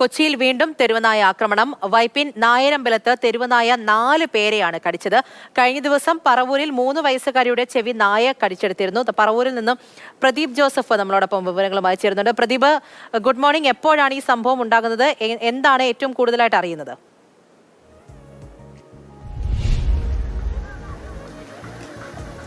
കൊച്ചിയിൽ വീണ്ടും തെരുവനായ ആക്രമണം. വൈപ്പിൻ നായരമ്പലത്ത് തെരുവനായ നാല് പേരെയാണ് കടിച്ചത്. കഴിഞ്ഞ ദിവസം പറവൂരിൽ മൂന്ന് വയസ്സുകാരിയുടെ ചെവി നായ കടിച്ചെടുത്തിരുന്നു. പറവൂരിൽ നിന്നും പ്രദീപ് ജോസഫ് നമ്മളോടൊപ്പം വിവരങ്ങളുമായി ചേരുന്നുണ്ട്. Pradeep good morning. എപ്പോഴാണ് ഈ സംഭവം ഉണ്ടാകുന്നത്? എന്താണ് ഏറ്റവും കൂടുതലായിട്ട് അറിയുന്നത്?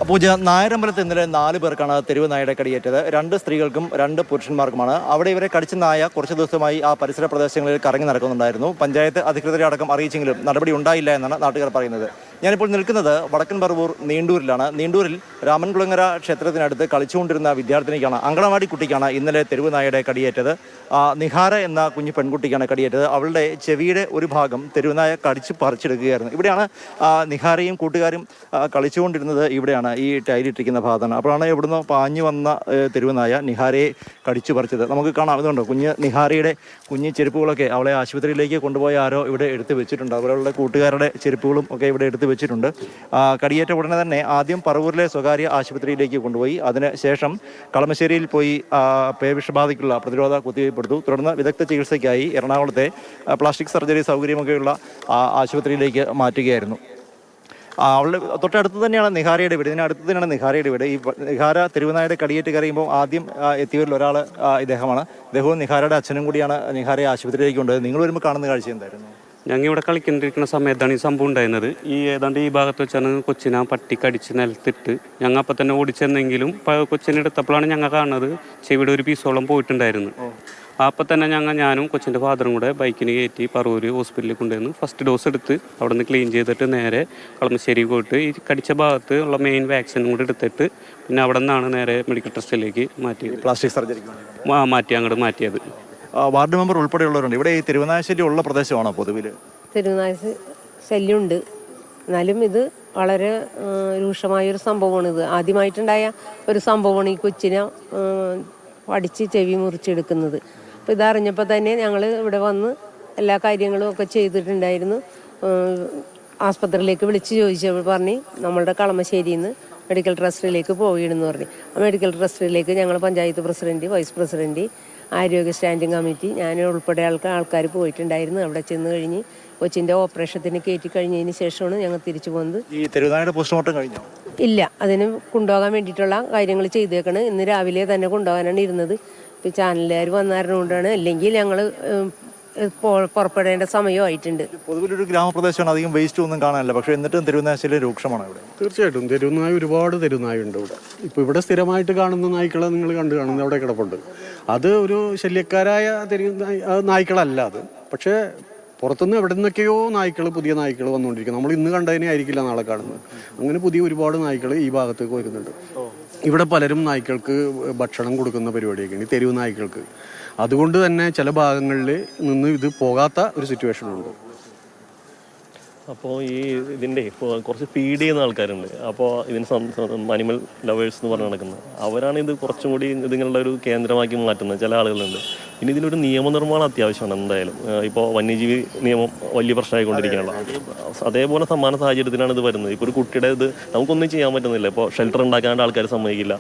പൂജ നായരമ്പലത്ത് ഇന്നലെ നാല് പേർക്കാണ് തെരുവ് നായയുടെ കടിയേറ്റത്. രണ്ട് സ്ത്രീകൾക്കും രണ്ട് പുരുഷന്മാർക്കുമാണ്. അവിടെ ഇവരെ കടിച്ച നായ കുറച്ച് ദിവസമായി ആ പരിസര പ്രദേശങ്ങളിൽ കറങ്ങി നടക്കുന്നുണ്ടായിരുന്നു. പഞ്ചായത്ത് അധികൃതരെ അടക്കം അറിയിച്ചെങ്കിലും നടപടി ഉണ്ടായില്ല എന്നാണ് നാട്ടുകാർ പറയുന്നത്. ഞാനിപ്പോൾ നിൽക്കുന്നത് വടക്കൻ പറവൂർ നീണ്ടൂരിലാണ്. നീണ്ടൂരിൽ രാമൻകുളങ്ങര ക്ഷേത്രത്തിനടുത്ത് കളിച്ചുകൊണ്ടിരുന്ന വിദ്യാർത്ഥിനിക്കാണ് അങ്കണവാടി കുട്ടിക്കാണ് ഇന്നലെ തെരുവ് നായയുടെ കടിയേറ്റത്. നിഹാര എന്ന കുഞ്ഞു പെൺകുട്ടിക്കാണ് കടിയേറ്റത്. അവളുടെ ചെവിയുടെ ഒരു ഭാഗം തെരുവുനായ കടിച്ച് പറിച്ചെടുക്കുകയായിരുന്നു. ഇവിടെയാണ് നിഹാരയും കൂട്ടുകാരും കളിച്ചുകൊണ്ടിരുന്നത്. ഇവിടെയാണ് ഈ ടൈലിട്ടിരിക്കുന്ന ഭാഗത്താണ്. അപ്പോഴാണ് ഇവിടുന്ന് പാഞ്ഞു വന്ന തെരുവുനായ നിഹാരയെ കടിച്ചു പറിച്ചത്. നമുക്ക് കാണാം ഇതുണ്ട്? കുഞ്ഞ് നിഹാരയുടെ കുഞ്ഞ് ചെരുപ്പുകളൊക്കെ അവളെ ആശുപത്രിയിലേക്ക് കൊണ്ടുപോയ ആരോ ഇവിടെ എടുത്ത് വെച്ചിട്ടുണ്ട്. അവരവളുടെ കൂട്ടുകാരുടെ ചെരുപ്പുകളും ഒക്കെ ഇവിടെ എടുത്ത് വെച്ചിട്ടുണ്ട്. കടിയേറ്റ ഉടനെ തന്നെ ആദ്യം പറവൂരിലെ സ്വകാര്യ ആശുപത്രിയിലേക്ക് കൊണ്ടുപോയി. അതിന് ശേഷം കളമശ്ശേരിയിൽ പോയി പേവിഷബാധയ്ക്കുള്ള പ്രതിരോധ കുത്തിവയ്പ്പെടുത്തു. തുടർന്ന് വിദഗ്ധ ചികിത്സയ്ക്കായി എറണാകുളത്തെ പ്ലാസ്റ്റിക് സർജറി സൗകര്യമൊക്കെയുള്ള ആശുപത്രിയിലേക്ക് മാറ്റുകയായിരുന്നു. അവളുടെ തൊട്ടടുത്ത് തന്നെയാണ് നിഹാരയുടെ വീട്. ഇതിനടുത്ത് തന്നെയാണ് നിഹാരയുടെ വീട്. ഈ നിഹാര തിരുവനായുടെ കടിയേറ്റ് കറിയുമ്പോൾ ആദ്യം എത്തിയവരിൽ ഒരാൾ ഇദ്ദേഹമാണ്. ഇദ്ദേഹവും നിഹാരയുടെ അച്ഛനും കൂടിയാണ് നിഹാരയെ ആശുപത്രിയിലേക്ക് കൊണ്ടുപോയത്. നിങ്ങൾ വരുമ്പോൾ കാണുന്ന കാഴ്ച എന്തായിരുന്നു? ഞങ്ങൾ ഇവിടെ കളിക്കണ്ടിരിക്കുന്ന സമയത്താണ് ഈ സംഭവം ഉണ്ടായിരുന്നത്. ഈ ഏതാണ്ട് ഈ ഭാഗത്ത് വെച്ചാണ് കൊച്ചിനെ പട്ടി കടിച്ച് നിലത്തിട്ട് ഞങ്ങൾ അപ്പം തന്നെ ഓടിച്ചെന്നെങ്കിലും കൊച്ചിനെ എടുത്തപ്പോഴാണ് ഞങ്ങൾ കാണുന്നത് ചെവിയുടെ ഒരു പീസോളം പോയിട്ടുണ്ടായിരുന്നു. അപ്പം തന്നെ ഞങ്ങൾ ഞാനും കൊച്ചിന്റെ ഫാദറും കൂടെ ബൈക്കിന് കയറ്റി പറവൂർ ഹോസ്പിറ്റലിൽ കൊണ്ടുവന്ന് ഫസ്റ്റ് ഡോസ് എടുത്ത് അവിടെ നിന്ന് ക്ലീൻ ചെയ്തിട്ട് നേരെ കളമശ്ശേരി പോയിട്ട് ഈ കടിച്ച ഭാഗത്ത് ഉള്ള മെയിൻ വാക്സിനും കൂടെ എടുത്തിട്ട് പിന്നെ അവിടെ നിന്നാണ് നേരെ മെഡിക്കൽ ട്രസ്റ്റിലേക്ക് മാറ്റിയത്. പ്ലാസ്റ്റിക് സർജറി മാറ്റി അങ്ങോട്ട് മാറ്റിയത്. വാർഡ് മെമ്പർ ഉൾപ്പെടെയുള്ളവരുണ്ട്. ഇവിടെ ഈ തിരുവനാശ്ശേരി ഉള്ള പ്രദേശമാണോ പൊതുവിൽ തിരുവനാശ് ശല്യമുണ്ട്. എന്നാലും ഇത് വളരെ രൂക്ഷമായൊരു സംഭവമാണ് ഇത്. ആദ്യമായിട്ടുണ്ടായ ഒരു സംഭവമാണ് ഈ കൊച്ചിനെ അടിച്ച് ചെവി മുറിച്ചെടുക്കുന്നത്. അപ്പോൾ ഇതറിഞ്ഞപ്പോൾ തന്നെ ഞങ്ങൾ ഇവിടെ വന്ന് എല്ലാ കാര്യങ്ങളും ഒക്കെ ചെയ്തിട്ടുണ്ടായിരുന്നു. ആസ്പത്രിയിലേക്ക് വിളിച്ച് ചോദിച്ചപ്പോൾ പറഞ്ഞ് നമ്മളുടെ കളമശ്ശേരിയിൽ നിന്ന് മെഡിക്കൽ ട്രസ്റ്റിലേക്ക് പോയിടുന്നു പറഞ്ഞു. ആ മെഡിക്കൽ ട്രസ്റ്റിലേക്ക് ഞങ്ങൾ പഞ്ചായത്ത് പ്രസിഡന്റ് വൈസ് പ്രസിഡന്റ് ആരോഗ്യ സ്റ്റാൻഡിംഗ് കമ്മിറ്റി. ഞാൻ ഉൾപ്പെടെ ആൾക്കാർ ആൾക്കാർ പോയിട്ടുണ്ടായിരുന്നു. അവിടെ ചെന്ന് കഴിഞ്ഞ് കൊച്ചിന്റെ ഓപ്പറേഷത്തിന് കയറ്റി കഴിഞ്ഞതിന് ശേഷമാണ് ഞങ്ങൾ തിരിച്ചു പോകുന്നത് ഈ തിരുവനായുടെ പോസ്റ്റ്മോർട്ടം കഴിഞ്ഞോ? ഇല്ല. അതിന് കൊണ്ടുപോകാൻ വേണ്ടിയിട്ടുള്ള കാര്യങ്ങൾ ചെയ്തേക്കണ്. ഇന്ന് രാവിലെ തന്നെ കൊണ്ടുപോകാനാണ് ഇരുന്നത്. ഇപ്പോൾ ചാനലുകാർ വന്നായിരുന്നുകൊണ്ടാണ് അല്ലെങ്കിൽ ഞങ്ങൾ പുറപ്പെടേണ്ട സമയമായിട്ടുണ്ട്. പൊതുവിലൊരു ഗ്രാമപ്രദേശമാണ്. അധികം വേസ്റ്റ് ഒന്നും കാണാനില്ല. പക്ഷേ എന്നിട്ടും തെരുവുനാശിയിലെ രൂക്ഷമാണ് ഇവിടെ. തീർച്ചയായിട്ടും. തെരുവുനായ ഒരുപാട് തെരുവുനായുണ്ട് ഇവിടെ. ഇപ്പോൾ ഇവിടെ സ്ഥിരമായിട്ട് കാണുന്ന നായ്ക്കളെ നിങ്ങൾ കണ്ടു കാണുന്നത് അവിടെ കിടപ്പുണ്ട്. അത് ഒരു ശല്യക്കാരായ തെരുവ് നായ്ക്കളല്ല അത്. പക്ഷേ പുറത്തുനിന്ന് എവിടെ നിന്നൊക്കെയോ നായ്ക്കൾ പുതിയ നായ്ക്കൾ വന്നുകൊണ്ടിരിക്കും നമ്മൾ ഇന്ന് കണ്ടതിനെ ആയിരിക്കില്ല നാളെ കാണുന്നത്. അങ്ങനെ പുതിയ ഒരുപാട് നായ്ക്കൾ ഈ ഭാഗത്തേക്ക് വരുന്നുണ്ട്. ഇവിടെ പലരും നായ്ക്കൾക്ക് ഭക്ഷണം കൊടുക്കുന്ന പരിപാടിയൊക്കെയാണ്. ഈ തെരുവ് നായ്ക്കൾക്ക് അതുകൊണ്ട് തന്നെ ചില ഭാഗങ്ങളിൽ നിന്ന് ഇത് പോകാത്ത ഒരു സിറ്റുവേഷൻ ഉണ്ട്. അപ്പോൾ ഈ ഇതിന്റെ ഇപ്പോൾ കുറച്ച് ഫീഡ് ചെയ്യുന്ന ആൾക്കാരുണ്ട്. അപ്പോൾ ഇതിന് അനിമൽ ലവേഴ്സ് എന്ന് പറഞ്ഞ് നടക്കുന്നത്. അവരാണ് ഇത് കുറച്ചും കൂടി ഇതിങ്ങളുടെ ഒരു കേന്ദ്രമാക്കി മാറ്റുന്നത് ചില ആളുകളുണ്ട്. പിന്നെ ഇതിനൊരു നിയമനിർമ്മാണം അത്യാവശ്യമാണ് എന്തായാലും. ഇപ്പോൾ വന്യജീവി നിയമം വലിയ പ്രശ്നമായിക്കൊണ്ടിരിക്കുകയാണ് അത് അതേപോലെ സമാന സാഹചര്യത്തിലാണ് ഇത് വരുന്നത്. ഇപ്പോൾ ഒരു കുട്ടിയുടെ ഇത് നമുക്കൊന്നും ചെയ്യാൻ പറ്റുന്നില്ല. ഇപ്പോൾ ഷെൽട്ടർ ഉണ്ടാക്കാണ്ട് ആൾക്കാർ സമ്മതിക്കില്ല.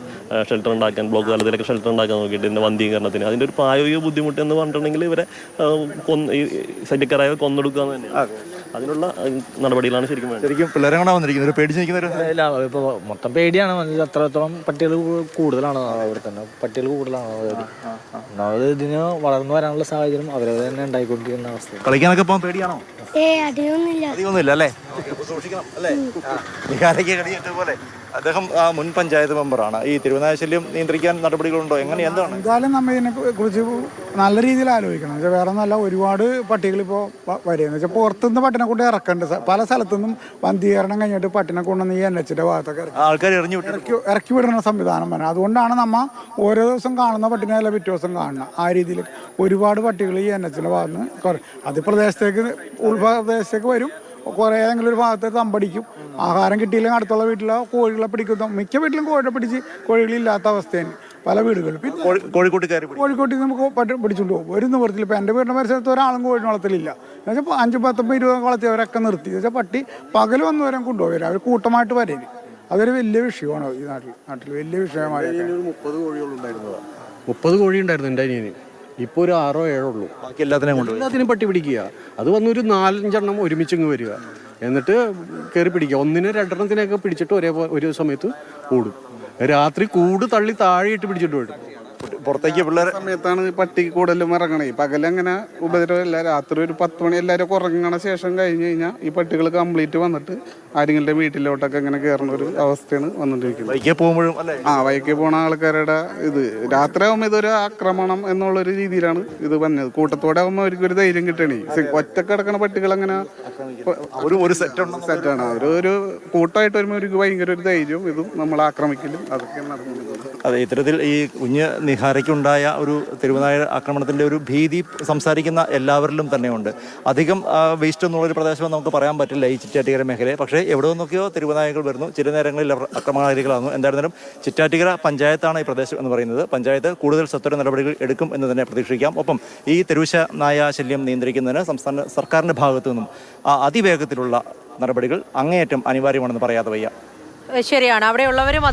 ഷെൽട്ടർ ഉണ്ടാക്കാൻ ബ്ലോക്ക് തലത്തിലൊക്കെ ഷെൽട്ടർ ഉണ്ടാക്കാൻ നോക്കിയിട്ട് ഇതിന്റെ വന്ധീകരണത്തിന്. അതിന്റെ ഒരു പ്രായോഗിക ബുദ്ധിമുട്ട് എന്ന് പറഞ്ഞിട്ടുണ്ടെങ്കിൽ ഇവരെ കൊന്ന് ശല്യക്കാരായ കൊന്നെടുക്കുക എന്ന് തന്നെയാണ്. അതിനുള്ള നടപടികളാണ് ശരിക്കും വേണ്ടത്. ശരിക്കും പിള്ളേരെ കൊണ്ടാ വന്നിരിക്കുന്നത്. ഒരു പേടിച്ച് നിൽക്കുന്ന ഒരു ഇല്ല ഇപ്പോൾ മൊത്തം പേടിയാണ്. വന്നത് അത്രത്തോളം പട്ടികൾ കൂടുതലാണ് അവിടെ തന്നെ. പട്ടികൾ കൂടുതലാണ് അതായത്. ഒന്നാമത് ഇതിന് വളർന്നു വരാനുള്ള സാഹചര്യം അവരവർ തന്നെ ഉണ്ടായിക്കൊണ്ടിരിക്കുന്ന അവസ്ഥ കളിക്കാനൊക്കെ പോകാൻ പേടിയാണോ? ഏ അധികമൊന്നുമില്ല. അധികമൊന്നുമില്ല അല്ലേ? സൂക്ഷിക്കണം അല്ലേ? വികാരയ്ക്ക് പോലെ അദ്ദേഹം ആ, മുൻ പഞ്ചായത്ത് മെമ്പറാണ്. ഈ തിരുവനാശല്യം നിയന്ത്രിക്കാൻ നടപടികളുണ്ടോ? എങ്ങനെ എന്താണ്? എന്തായാലും നമ്മൾ ഇതിനെ കുറിച്ച് നല്ല രീതിയിൽ ആലോചിക്കണം. വെച്ചാൽ വേറെ ഒന്നല്ല ഒരുപാട് പട്ടികൾ ഇപ്പോൾ വരികയെന്ന് വെച്ചാൽ പുറത്തുനിന്ന് പട്ടിനെ കൊണ്ട് ഇറക്കേണ്ട. പല സ്ഥലത്തുനിന്നും വന്ധീകരണം കഴിഞ്ഞിട്ട് പട്ടിനെ കൊണ്ടുവന്ന് ഈ എൻ എച്ചിന്റെ ഭാഗത്തൊക്കെ ആൾക്കാർ ഇറങ്ങി ഇറക്കി ഇറക്കി വിടുന്ന സംവിധാനം വരണം. അതുകൊണ്ടാണ് നമ്മൾ ഓരോ ദിവസം കാണുന്ന പട്ടിനെ അല്ല പിറ്റേ ദിവസം കാണുന്നത് ആ രീതിയിൽ ഒരുപാട് പട്ടികൾ ഈ എൻ എച്ചിന്റെ ഭാഗത്ത് നിന്ന് അത് പ്രദേശത്തേക്ക് ഉൾപ്രദേശത്തേക്ക് വരും. കുറേ ഏതെങ്കിലും ഒരു ഭാഗത്ത് തമ്പടിക്കും. ആഹാരം കിട്ടിയില്ലെങ്കിൽ അടുത്തുള്ള വീട്ടിലെ കോഴികളെ പിടിക്കുന്നു മിക്ക വീട്ടിലും കോഴിയെ പിടിച്ച് കോഴികളില്ലാത്ത അവസ്ഥയാണ് പല വീടുകളിൽ പിന്നെ കോഴി- കോഴിക്കോട്ട് കയറി പിടി- കോഴിക്കോട്ടിൽ നമുക്ക് പട്ടി പിടിച്ചുകൊണ്ട് പോകും. ഒരു നിവൃത്തിയിൽ ഇപ്പം എന്റെ വീടിന്റെ പരിസരത്ത് ഒരാളും കോഴി വളർത്തലില്ല. എന്നുവെച്ചാൽ അഞ്ച് പത്തൊമ്പത് ഇരുപത് വളർത്തിയവരൊക്കെ നിർത്തി. എന്നുവെച്ചാൽ പട്ടി പകൽ വന്നവരും കൊണ്ടുപോയി അവർ കൂട്ടമായിട്ട് വരേന് അതൊരു വലിയ വിഷയമാണ് ഈ നാട്ടിൽ. നാട്ടിൽ വലിയ വിഷയമായി മുപ്പത് കോഴികളുണ്ടായിരുന്നു മുപ്പത് കോഴി ഉണ്ടായിരുന്നു എന്റെ അനിയന്. ഇപ്പോൾ ഒരു ആറോ ഏഴോ ഉള്ളൂ. ബാക്കി എല്ലാത്തിനെയും കൊണ്ട് എല്ലാത്തിനും പട്ടി പിടിക്കുക. അത് വന്നൊരു നാലഞ്ചെണ്ണം ഒരുമിച്ച് ഇങ്ങ് വരിക. എന്നിട്ട് കയറി പിടിക്കുക. ഒന്നിനെ രണ്ടെണ്ണത്തിനെയൊക്കെ പിടിച്ചിട്ട് ഒരേ ഒരു സമയത്ത് ഓടും രാത്രി കൂട് തള്ളി താഴെയിട്ട് പിടിച്ചിട്ട് വരും പുറത്തേക്ക് പിള്ളേർ സമയത്താണ് ഈ പട്ടി കൂടുതലും ഇറങ്ങണേ. പകലങ്ങനെ ഉപദ്രവമില്ല. രാത്രി ഒരു പത്ത് മണി എല്ലാവരും കുറങ്ങണ ഉറങ്ങണ ശേഷം കഴിഞ്ഞ് കഴിഞ്ഞാൽ ഈ പട്ടികൾ കംപ്ലീറ്റ് വന്നിട്ട് ആരെങ്കിലും വീട്ടിലോട്ടൊക്കെ ഇങ്ങനെ കയറുന്ന ഒരു അവസ്ഥയാണ് വന്നുകൊണ്ടിരിക്കുന്നത് ബൈക്കിൽ പോകുമ്പോഴും അല്ലേ? ആ വൈക്കെ പോണ ആൾക്കാരുടെ ഇത് രാത്രി ആകുമ്പോൾ ഇതൊരു ആക്രമണം എന്നുള്ളൊരു രീതിയിലാണ് ഇത് വന്നത്. കൂട്ടത്തോടെ ആകുമ്പോൾ അവർക്ക് ഒരു ധൈര്യം കിട്ടണേ. ഒറ്റക്കിടക്കണ പട്ടികൾ അങ്ങനെ ഒരു ഒരു സെറ്റ് ഉണ്ട് സെറ്റാണ് അവർ ഒരു കൂട്ടമായിട്ട് വരുമ്പോൾ ഒരു ഭയങ്കര ഒരു ധൈര്യവും ഇതും നമ്മൾ ആക്രമിക്കലും അതൊക്കെ നടക്കുന്നത് അതെ ഇത്തരത്തിൽ ഈ കുഞ്ഞ് നിഹാരയ്ക്കുണ്ടായ ഒരു തിരുവനായ ആക്രമണത്തിന്റെ ഒരു ഭീതി സംസാരിക്കുന്ന എല്ലാവരിലും തന്നെയുണ്ട്. അധികം വേസ്റ്റ് എന്നുള്ളൊരു പ്രദേശം നമുക്ക് പറയാൻ പറ്റില്ല ഈ ചിറ്റാറ്റുകര മേഖലയെ പക്ഷേ എവിടെ നിന്നൊക്കെയോ തിരുവനായകൾ വരുന്നു. ചില നേരങ്ങളിൽ അവർ അക്രമകാരികളാകുന്നു എന്തായിരുന്നാലും ചിറ്റാറ്റുകര പഞ്ചായത്താണ് ഈ പ്രദേശം എന്ന് പറയുന്നത്. പഞ്ചായത്ത് കൂടുതൽ സത്വര നടപടികൾ എടുക്കും എന്ന് തന്നെ പ്രതീക്ഷിക്കാം. ഒപ്പം ഈ തെരുവുശ നായ ശല്യം നിയന്ത്രിക്കുന്നതിന് സംസ്ഥാന സർക്കാരിന്റെ ഭാഗത്തു നിന്നും അതിവേഗത്തിലുള്ള നടപടികൾ അങ്ങേയറ്റം അനിവാര്യമാണെന്ന് പറയാതെ വയ്യ. ശരിയാണ്. അവിടെയുള്ളവരും അത്